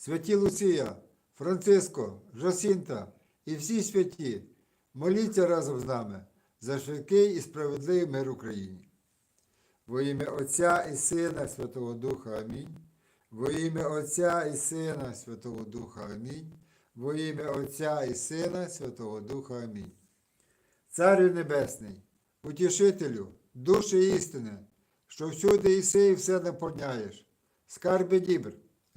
Святі Луція, Франциско, Жосінта і всі святі, моліться разом з нами за швидкий і справедливий мир Україні. Во ім'я Отця і Сина Святого Духа Амінь. Во ім'я Отця і Сина Святого Духа Амінь. Во ім'я Отця і Сина Святого Духа Амінь. Царю Небесний, утішителю, душі істини, що всюди іси і все наповняєш, скарби дібр,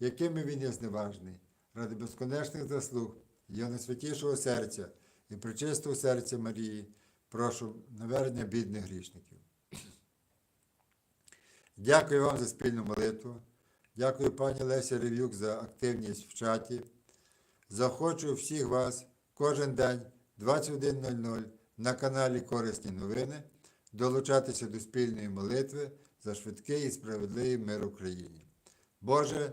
якими він є зневажний, ради безконечних заслуг, його найсвятішого серця і причистого серця Марії, прошу навернення бідних грішників. Дякую вам за спільну молитву. Дякую пані Лесі Рев'юк за активність в чаті. Захочу всіх вас кожен день 21.00 на каналі Корисні новини долучатися до спільної молитви за швидкий і справедливий мир Україні. Боже,